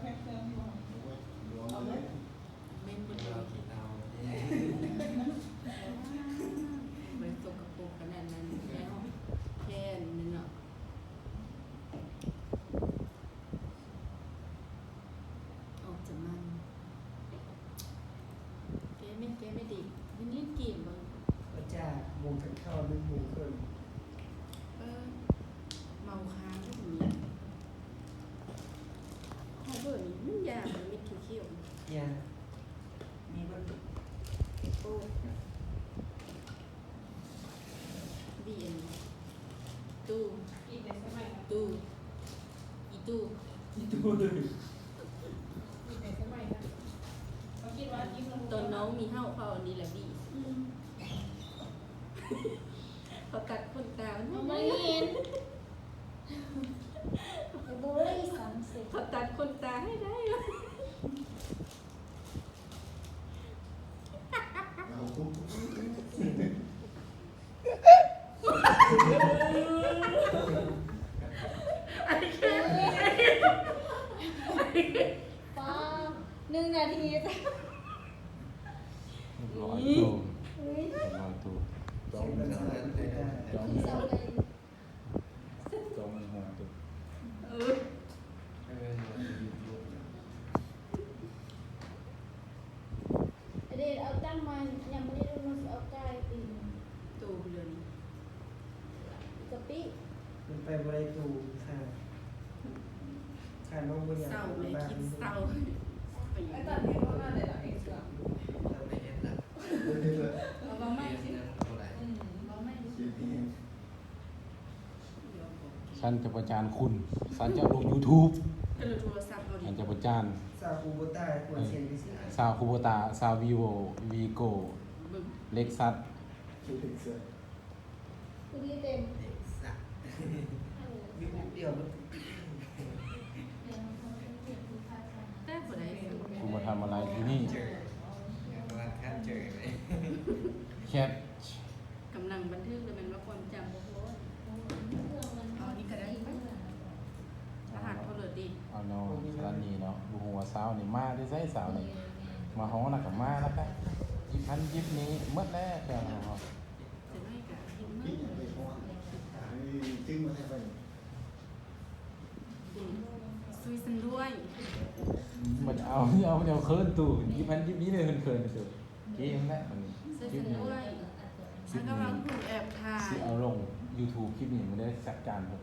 แล้เทิร์นด้วยวมม้นิดเสกปรกขนาดนั้นแล้วแค่นั้นเนาะออกจากมันแกไม่แกไม่ดีมันเล่นเกมบ้างอาจารย์มงกันเข้าหรือมงเกิน Ja, mit Kikio. Ja. Oh. Bien. Tú. Tú. Y tú. อีตูเลย ตอนน้องมีเห่าเขาอันนี้แหละบีเขาตัดคนตาไม่เห็น The boy is เขาตัดคน ตาให้ได้เอาปุ๊บป้าหนึ่งนาทีร้อยตู้อุ้ยร้อยตู้สองกันสามเลยนะคือเศร้าเลยจองหัวตู้ เออ เออยูทูบ ไอ้เด็กเอาตั้งมายังไม่ได้รู้มันเอาใจปีน ตู้เรือน กะปิ มันไปบริตูค่ะค่ะน้องบุญอยากเศร้าเลยบ้านคิดเศร้าไปอยู่ไอ้ตอนนี้เขามาเลยเหรอเอ็กซ์เหรอเราไม่เห็นละเอาเราไม่ที่นั่นเท่าไหร่อืมเราไม่ชีวิตนี้ฉันจะประจานคุณฉันจะลง YouTube ก็เลยโทรศัพท์เอาดิฉันจะประจานซาคูโบต้าควรเสียงไปสิซาวคูโบตาซาววีโววีโกบึ้งเล็กซัสคิดถึงเสือคือที่เต็ม เด็กสักมีปุ๊บเดียวมันแต่บ่ได้ซื้อคุณมาทำอะไรที่นี่เจออย่างร้านค้าเจอไหมแคทกำลังบันทึกเลยมันว่าความจำบ่พอเอานี่ก็ได้ไหมรหัสเขาเลยดิเอาเนาะร้านนี้เนาะดูหัวสาวนี่มาได้ใส่สาวนี่มาห้องนักกับมาแล้วกันยิบพันยิบนี้เมื่อแล้วแค่เนาะจะไม่กะกินมา พี่อย่างไรเพราะว่า จึงมาให้ไปดิซุยสันด้วย มันเอาเอาเอาเคินตู้ยิบพันยิบนี้เลยเคินๆตู้เกมแล้วมันซุยคลิสัปนนี้ด้วยฉันกำลังถูกแอบถ่ายสิเอาลง YouTube คลิปนี้มันได้สักการผม